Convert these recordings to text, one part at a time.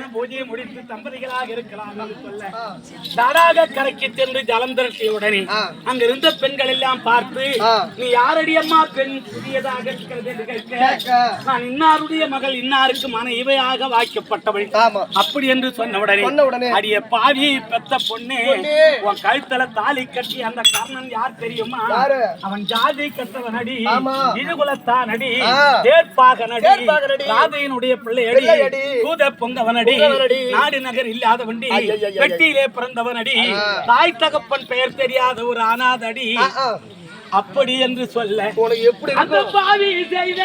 கல்யாண பூஜையை முடித்து தம்பதிகளாக இருக்கலாம் என்று சொல்ல தடாக கரைக்கு சென்று ஜலம் திரட்டிய உடனே. அங்க இருந்த பெண்கள் எல்லாம் பார்த்து. நீ யாரடி அம்மா பெண் புதியதாக இருக்கிறது என்று கேட்க கேட்க. நான் இன்னாருடைய மகள் இன்னாருக்கு மனைவியாக வாய்க்கப்பட்டவள் ஆமா அப்படி என்று சொன்ன உடனே. அடிய பாவி பெத்த பொண்ணு. உன் கழுத்துல தாலி கட்டி அந்த கர்ணன் யார் தெரியுமா? அவன் ஜாதி கட்டவன் அடி. இருகுலத்தான் அடி தேர்ப்பாகன் அடி. ராதையினுடைய பிள்ளை அடி. தூத பொங்கவன் அடி அடி. நாடு நகர் இல்லாத வண்டி. வெட்டியிலே பிறந்தவன் அடி. தாய் தகப்பன் பெயர் தெரியாத ஒரு அனாத அடி ஆ, ஆ. அப்படி என்று சொல்ல எப்படி அந்த இருக்கும் பாவி செய்த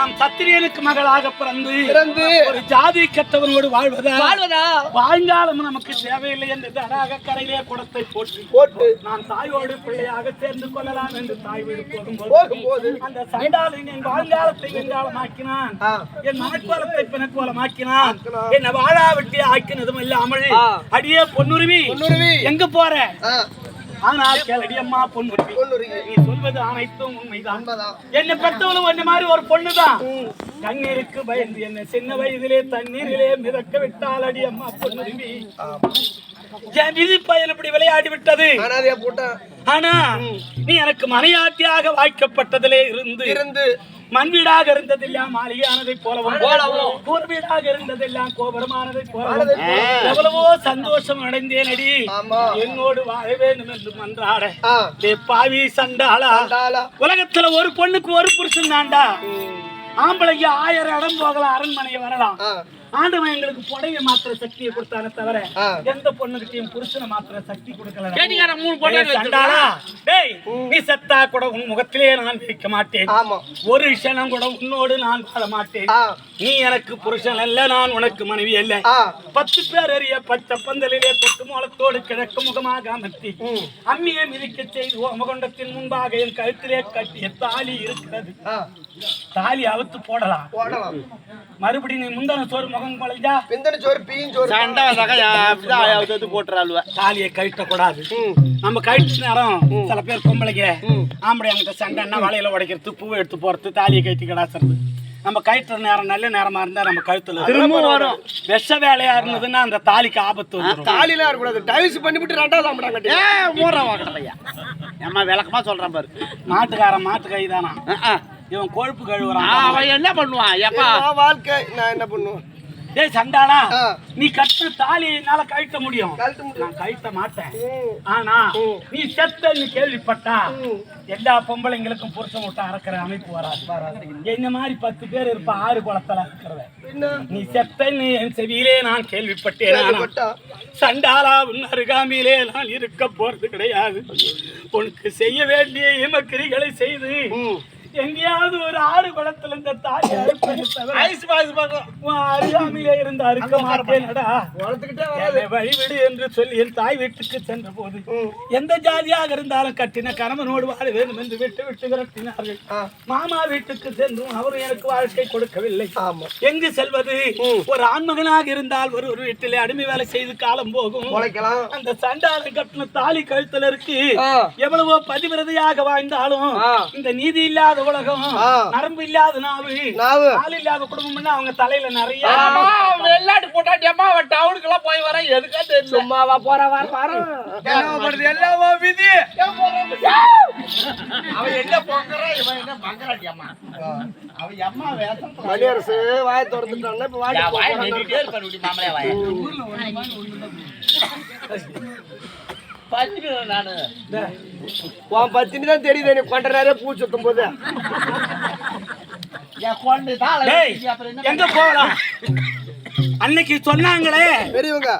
நாம் சத்திரியனுக்கு மகளாக பிறந்து பிறந்து ஒரு ஜாதி கட்டவனோடு வாழ்வதா? வாழ்வதா? வாழ்ந்தாலும் நமக்கு தேவையில்லை என்று தடாக கரையிலே குடத்தை போட்டு போட்டு நான் தாயோடு பிள்ளையாக சேர்ந்து கொள்ளலாம் என்று தாய் வீடு போகும்போது அந்த சண்டாளின் என் வாழ்காலத்தை வெங்காலமாக்கினான். என் மனக்கோலத்தை பிணக்கோலமாக்கினான். என்ன வாழா வெட்டி ஆக்கினதும் இல்லாமல். அடியே பொன்னுருவி. எங்க போற? ஆனால். நீ சொல்வது அனைத்தும் உண்மைதான். என்னை பெற்றவளும் ஒண்ணு மாதிரி ஒரு பொண்ணுதான் ம். கண்ணீருக்கு பயந்து என்ன சின்ன வயதிலே தண்ணீரிலே மிதக்க விட்டால் அடி அம்மா. என் விதி பயன் இப்படி விளையாடி விட்டது ஆனா நீ எனக்கு மனையாட்டியாக வாய்க்கப்பட்டதிலே இருந்து இருந்து மண் வீடாக இருந்ததெல்லாம் மாளிகையானதை போலவும் போலவும். கூர் வீடாக இருந்ததெல்லாம் கோபுரமானதை போலவும். எவ்வளவோ சந்தோஷம் அடைந்தேன் அடி. என்னோடு வாழ வேண்டும் என்று மன்றாட பாவி சண்டாளா. உலகத்துல ஒரு பொண்ணுக்கு ஒரு புருஷன் தாண்டா. ஆம்பளைக்கு ஆயிரம் இடம் போகலாம் அரண்மனையை வரலாம். ஆண்டவன் எங்களுக்கு புடவை மாத்திர சக்தியை கொடுத்தானே தவிர. எந்த பொண்ணுகிட்டயும் புருஷனை மாத்திர சக்தி கொடுக்கல கேட்டிக்கார மூணு டேய் நீ செத்தா கூட உன் முகத்திலே நான் வைக்க மாட்டேன் ஆமா ஒரு க்ஷணம் கூட உன்னோடு நான் வாழ மாட்டேன். நீ எனக்கு புருஷன் அல்ல நான் உனக்கு மனைவி அல்ல. பத்து பேர் அறிய பச்சை பந்தலிலே கொட்டு மூலத்தோடு கிழக்கு முகமாக அமர்த்தி. அம்மியை மிதிக்க செய்து ஓமகுண்டத்தின் முன்பாக என் கழுத்திலே கட்டிய தாலி இருக்கிறது. தாலி அவுத்து போடலாம் போடலாம் மறுபடியும் நீ முந்தன சோறு சண்டை வந்தாக்கா வந்து போட்டுறாளுவ. தாலியை கழட்டக்கூடாது ம். நம்ம கழிச்சு நேரம் சில பேர் பொம்பளைங்க. ஆம்பளை அங்கிட்ட சண்டைன்னா வலையில உடைக்கிறது பூவை எடுத்து போறது தாலியை கட்டி கிடாசுறது. நம்ம கயிற்று நேரம் நல்ல நேரமா இருந்தா நம்ம கழுத்துல திரும்ப வரும். விஷ வேலையா இருந்ததுன்னா அந்த தாலிக்கு ஆபத்து வந்துரும். தாலிலாம் இருக்கக்கூடாது. டைல்ஸ் பண்ணிவிட்டு ரெண்டாவது ஆம்பளை கட்டி ஏ மூடுற வாக்கடையா ஏம்மா விளக்கமா சொல்றான் பாரு. மாட்டுக்காரன் மாட்டு அஹ். இவன் கொழுப்பு கழுவுறான். அவன் என்ன பண்ணுவான்? எப்பா வாழ்க்கை. நான் என்ன பண்ணுவேன்? டேய் சண்டாளா. நீ கட்டுற தாலி என்னால கழட்ட முடியும். நான் கழட்ட மாட்டேன். ஆனா நீ செத்தன்னு கேள்விப்பட்டா. எல்லா பொம்பளைங்களுக்கும் புருஷன் விட்டு அறக்கிற அமைப்பு வராது என்ன மாதிரி பத்து பேர் இருப்பா ஆறு குளத்துல இருக்கிறவ என்ன நீ செத்தன்னு என் செவியிலே நான் கேள்விப்பட்டேன்? சண்டாளா உன் அருகாமையிலே நான் இருக்க போறது கிடையாது உனக்கு செய்ய வேண்டிய இமக்கிரிகளை செய்து. எங்கேயாவது ஒரு ஆறு குளத்துல இந்த உன் அருகாமையிலே இருந்து அறுக்க மாட்டேனடா. வழிவிடு என்று சொல்லி என் தாய் வீட்டுக்கு சென்ற போது. எந்த ஜாதியாக இருந்தாலும் கட்டின கணவனோடு வாழ வேண்டும் என்று விட்டு விட்டு விரட்டினார்கள். மாமா வீட்டுக்கு சென்றும் அவரும் எனக்கு வாழ்க்கை கொடுக்கவில்லை. எங்கு செல்வது? ஒரு ஆண்மகனாக இருந்தால் ஒரு ஒரு வீட்டிலே அடிமை வேலை செய்து காலம் போகும். அந்த சண்டாள கட்டின தாலி கழுத்துல இருக்கு. எவ்வளவோ பதிவிரதையாக வாழ்ந்தாலும். இந்த நீதி இல்லாத உலகம். ஆ. நரம்பு இல்லாத நாவு. நாவு. ஆள் இல்லாத குடும்பம்னா அவங்க தலையில நிறைய வெள்ளாட்டு போட்டாட்டி அம்மா அவன் டவுனுக்கு எல்லாம் போய் வர எதுக்கா தெரியல சும்மாவா போற வர என்ன பண்றது எல்லாமோ விதி. அவன் என்ன பொங்கறா? இவன் என்ன பங்கறாட்டி அம்மா? அவன் அம்மா வேஷம் மணியரசு வாயை திறந்துட்டான்னா இப்ப வாய். நீட்டிட்டே இருப்பாரு இப்படி மாமலையா வாய். பச்சிக்கிறேன் நானு. உன் பத்தினி தான் தெரியுது நீ பூ சுத்தும் போது. எங்க போகலாம்? அன்னைக்கு சொன்னாங்களே. பெரியவங்க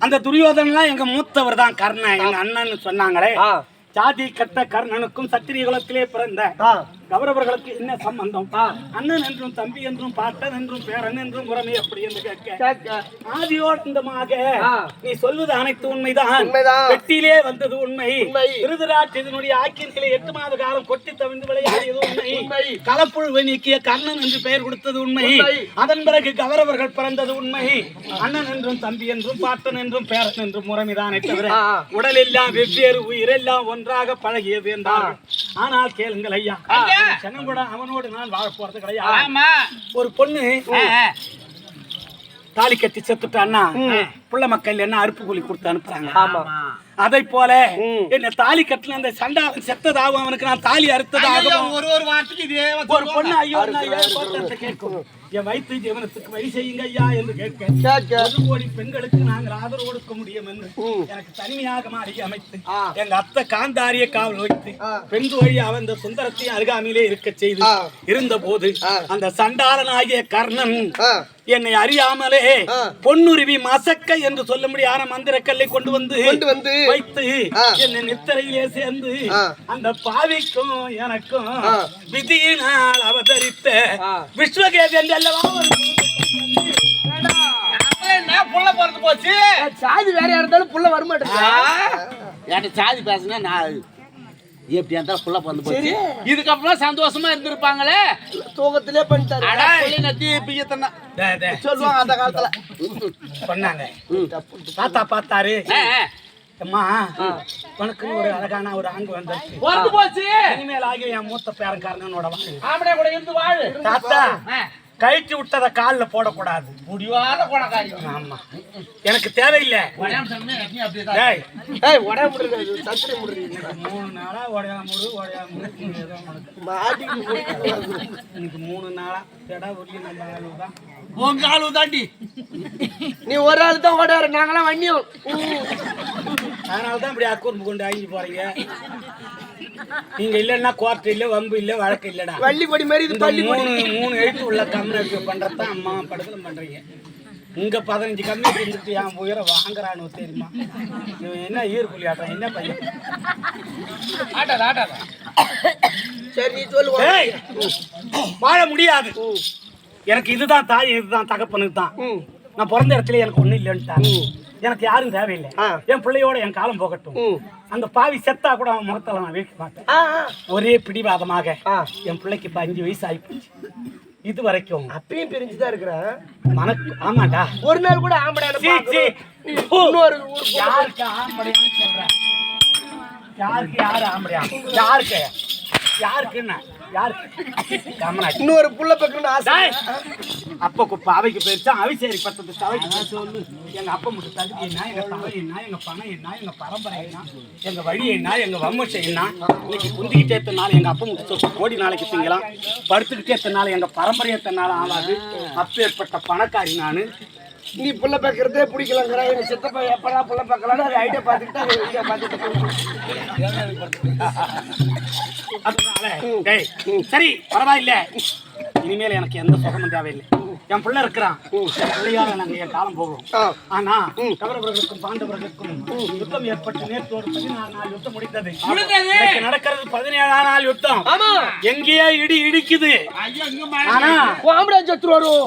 அந்த துரியோதனலாம் எங்க மூத்தவர் தான் கர்ணன் எங்க அண்ணன்னு சொன்னாங்களே. ஆ. சாதி கட்ட கர்ணனுக்கும் சத்திரிய குலத்திலே பிறந்த ஆ, கௌரவர்களுக்கு என்ன சம்பந்தம் அண்ணன் என்றும் தம்பி என்றும் பாட்டன் என்றும் பேரன் என்றும் உறமை அப்படி என்று கேட்க. ஆதியோடந்தமாக. நீ சொல்வது அனைத்து உண்மைதான். வெட்டியிலே வந்தது உண்மை உண்மை. விருதுராட்சத்தினுடைய ஆக்கியத்திலே எட்டு மாத காலம் கொட்டி தவிழ்ந்து விளையாடியது உண்மை. களப்புழுவை நீக்கிய கர்ணன் என்று பெயர் கொடுத்தது உண்மை. அதன் பிறகு கௌரவர்கள் பிறந்தது உண்மை அண்ணன் என்றும் தம்பி என்றும் பாட்டன் என்றும் பேரன் என்றும் முறைமைதானே தவிர ஆ. உடல் எல்லாம் வெவ்வேறு உயிரெல்லாம் ஒன்றாக பழகியது என்றார்கள் ஆனால் கேளுங்கள் ஐயா சனம் கூட அவனோடு நான் வாழ போறது கிடையாது. ஒரு பொண்ணு தாலி கட்டி செத்துட்டான்னா புள்ள மக்கள் என்ன அறுப்பு கூலி கொடுத்து அனுப்புறாங்க ஆமா அதை போல. என்ன தாலி கட்டின அந்த சண்டாளன் செத்ததாகவும் அவனுக்கு நான் தாலி அறுத்ததாகவும் ஒரு ஒரு வார்த்தைக்கு இதே ஒரு பொண்ணு ஐயோ கேட்கும் என் வயிற்று ஜீவனத்துக்கு வழி செய்யுங்க ஐயா என்று கேட்க கேட்க. ஒரு கோடி பெண்களுக்கு நாங்கள் ஆதரவு கொடுக்க முடியும் என்று. எனக்கு தனிமையாக மாறி அமைத்து. எங்க அத்தை காந்தாரிய காவல் வைத்து. பெண் வழி அவன் சுந்தரத்தையும் அருகாமையிலே இருக்க செய்து. இருந்த போது. அந்த சண்டாளனாகிய கர்ணன் என்னை அறியாமலே. பொன்னுருவி மசக்க என்று சொல்ல முடியாத மந்திரக்கல்லை கொண்டு வந்து கொண்டு வந்து வைத்து. என்னை நித்திரையிலே சேர்ந்து. அந்த பாவிக்கும் எனக்கும். விதியினால் அவதரித்த ஆ. விஸ்வகேதி என்று அல்லவா புள்ள பிறந்து போச்சு சாதி வேறையா இருந்தாலும் புள்ள வரமாட்டேங்குது என்கிட்ட சாதி பேசுனா நான் எப்படி இருந்தா புள்ள பிறந்து. போச்சு. இதுக்கப்புறம் சந்தோஷமா இருந்திருப்பாங்களே. தூக்கத்திலே பண்ணிட்டாரு. அடா புள்ளி நத்தி டே, சொல்லுவாங்க அந்த காலத்துல. சொன்னாங்க. தாத்தா பார்த்தாரு. அம்மா உனக்கு ஒரு அழகான ஒரு ஆங்கு வந்தாச்சு பிறந்து போச்சு. இனிமேல் ஆகிய என் மூத்த வாங்க ஆம்பளை கூட இருந்து வாழு. தாத்தா. கழிச்சு விட்டத கால்ல போடக்கூடாது. முடிவாத குணக்காரி ஆமா. எனக்கு தேவையில்லை. மூணு நாளா உடையாமுடு உடையாமுடு இன்னைக்கு மூணு நாளா உருளி நம்ம ஆளு தான். உங்க ஆளு தாண்டி. நீ ஒரு ஆள் தான் ஓடாரு நாங்களாம் வண்டியும் அதனால தான் இப்படி அக்கூர்ந்து கொண்டு ஆங்கி போறீங்க. நீங்க இல்லைன்னா கோர்ட் இல்ல வம்பு இல்ல வழக்கு இல்லடா. வள்ளி கொடி மாதிரி இது இந்த பள்ளி மூணு மூணு எழுத்து உள்ள கம்யூனிட்டி பண்றதுதான் அம்மா படத்துல பண்றீங்க. இங்க பதினஞ்சு கம்யூனிட்டி இருந்துட்டு என் உயிரை வாங்குறான்னு தெரியுமா? இவன் என்ன ஈர்ப்புலி ஆட்டம் என்ன பையன்? ஆட்டாத ஆட்டாத. சரி நீ சொல்லு. வாழ முடியாது. எனக்கு இதுதான் தாய் இதுதான் தகப்பனுக்கு தான். நான் பிறந்த இடத்துல எனக்கு ஒண்ணும் இல்லைன்ட்டாங்க எனக்கு யாரும் தேவையில்லை. என் பிள்ளையோட என் காலம் போகட்டும். அந்த பாவி செத்தா கூட அவன் முகத்துல நான் வீழ்க்க மாட்டேன். ஒரே பிடிவாதமாக. என் பிள்ளைக்கு இப்ப அஞ்சு வயசு ஆயிப்போச்சு இது வரைக்கும் அப்பயும் பிரிஞ்சுதான் இருக்கிறேன் மனக்கு ஆமாண்டா ஒரு நாள் கூட ஆம்படை சீ, சீ. ஓ. இன்னொரு ஊர் யாருக்கு ஆம்படையான்னு சொல்றேன் யாருக்கு யாரு ஆம்படையா யாருக்கு யாருக்கு என்ன இன்னொரு புள்ள பக்கம்னு ஆசை. அப்ப குப்பை அவைக்கு போயிருச்சா? அவை சரி பத்தத்து தவைக்கு சொல்லு. எங்க அப்பா மட்டும் தகுதி என்ன? எங்க தவை என்ன? எங்க பணம் என்ன? எங்க பரம்பரை என்ன? எங்க வழி என்ன? எங்க வம்சம் என்ன? இன்னைக்கு குந்திக்கிட்டே எத்தனால எங்க அப்பா மட்டும் சொத்து கோடி நாளைக்கு திங்கலாம். படுத்துக்கிட்டே எத்தனால எங்க பரம்பரை எத்தனால ஆகாது அப்பேற்பட்ட பணக்காரி நானு. நீ புள்ள பக்கிறதே பிடிக்கலங்கிற. எங்க சித்தப்பா எப்படா புள்ள பக்கலான்னு அது ஐடியா பார்த்துக்கிட்டு அது ஐடியா பார்த்துட்டு அதனால டேய் சரி பரவாயில்ல. இனிமேல் எனக்கு எந்த சுகமும் தேவையில்லை. என் பிள்ளை இருக்கிறான். என் பிள்ளையால நாங்க என் காலம் போகிறோம் ஆ. ஆனா கௌரவர்களுக்கும் பாண்டவர்களுக்கும் யுத்தம் ஏற்பட்டு நேற்றோடு பதினாறு நாள் யுத்தம் முடிந்தது. முடிந்தது. இன்னைக்கு நடக்கிறது பதினேழாம் நாள் யுத்தம். ஆமா. எங்கேயோ இடி இடிக்குது. ஐயா இங்க மழை ஆனா சத்துரு வரும்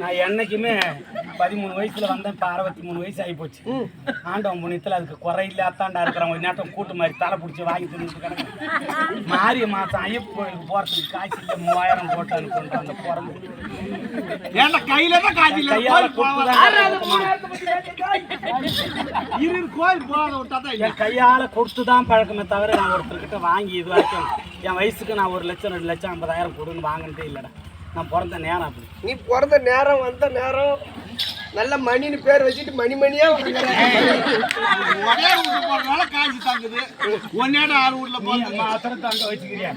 நான் என்னைக்குமே பதிமூணு வயசுல வந்தேன். இப்ப அறுபத்தி மூணு வயசு ஆகி போச்சு. ஆண்டவன் புண்ணியத்துல அதுக்கு குறை இல்லாத்தாண்டா இருக்கிறவன். ஒரு நேட்டம் கூட்டு மாதிரி தலை பிடிச்சி வாங்கி கிடக்கு. மாரிய மாசம் ஐயப்ப கோயிலுக்கு போறதுக்கு காய்ச்சி இல்ல மூவாயிரம் போட்டு அனுப்புன்ற அந்த பிறந்து. ஏன்டா கையில தான். கையால இரு, கோயில் போகாத விட்டா தான் இல்ல. என் கையால கொடுத்து தான் பழக்கமே தவிர நான் ஒருத்தர்கிட்ட வாங்கி இது வரைக்கும் என் வயசுக்கு நான் ஒரு லட்சம் ரெண்டு லட்சம் ஐம்பதாயிரம் கொடுன்னு வாங்கினதே இல்லைடா. நான் பிறந்த நேரம் அப்படி. நீ பிறந்த நேரம் வந்த நேரம் நல்ல மணின்னு பேர் வச்சுட்டு மணி மணியா. ஒரே வீட்டு போறதுனால காசு தாங்குது. ஒன்னேட ஆறு வீட்டுல போறது மாத்திரம் தங்க வச்சுக்கிறியா?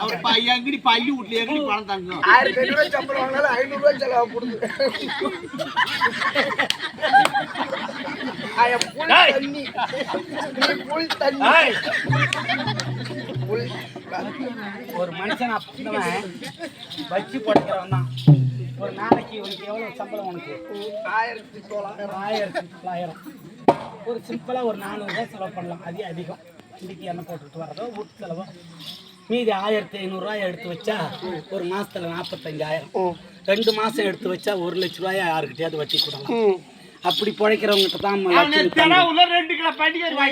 அவர் எங்கடி பள்ளி வீட்டுல எங்கடி பணம் தாங்கும் ஆயிரத்தி ஐநூறு ரூபாய் சம்பளம் வாங்கினாலும் ஐநூறு ரூபாய் செலவு டேய். தண்ணி. நீ full தண்ணி full ஒரு மனுஷன் அப்படிவன் வச்சு போட்டுக்கிறவன் தான். ஒரு நாளைக்கு உனக்கு எவ்வளவு சம்பளம் உனக்கு? ஆயிரத்தி தொள்ளாயிரம். ஆயிரத்தி தொள்ளாயிரம். ஒரு சிம்பிளா ஒரு நானூறுரூவா செலவு பண்ணலாம். அதே அதிகம். இன்னைக்கு எண்ணெய் போட்டுட்டு வர்றதோ வீட்டு செலவோ. மீதி ஆயிரத்தி ஐநூறுரூவா எடுத்து வச்சா ஒரு மாசத்துல நாற்பத்தஞ்சாயிரம் ரெண்டு மாசம் எடுத்து வச்சா ஒரு லட்ச ரூபாய் யாருக்கிட்டயாவது வச்சு கொடுக்கலாம். அப்படி பிழைக்கிறவங்ககிட்ட தான்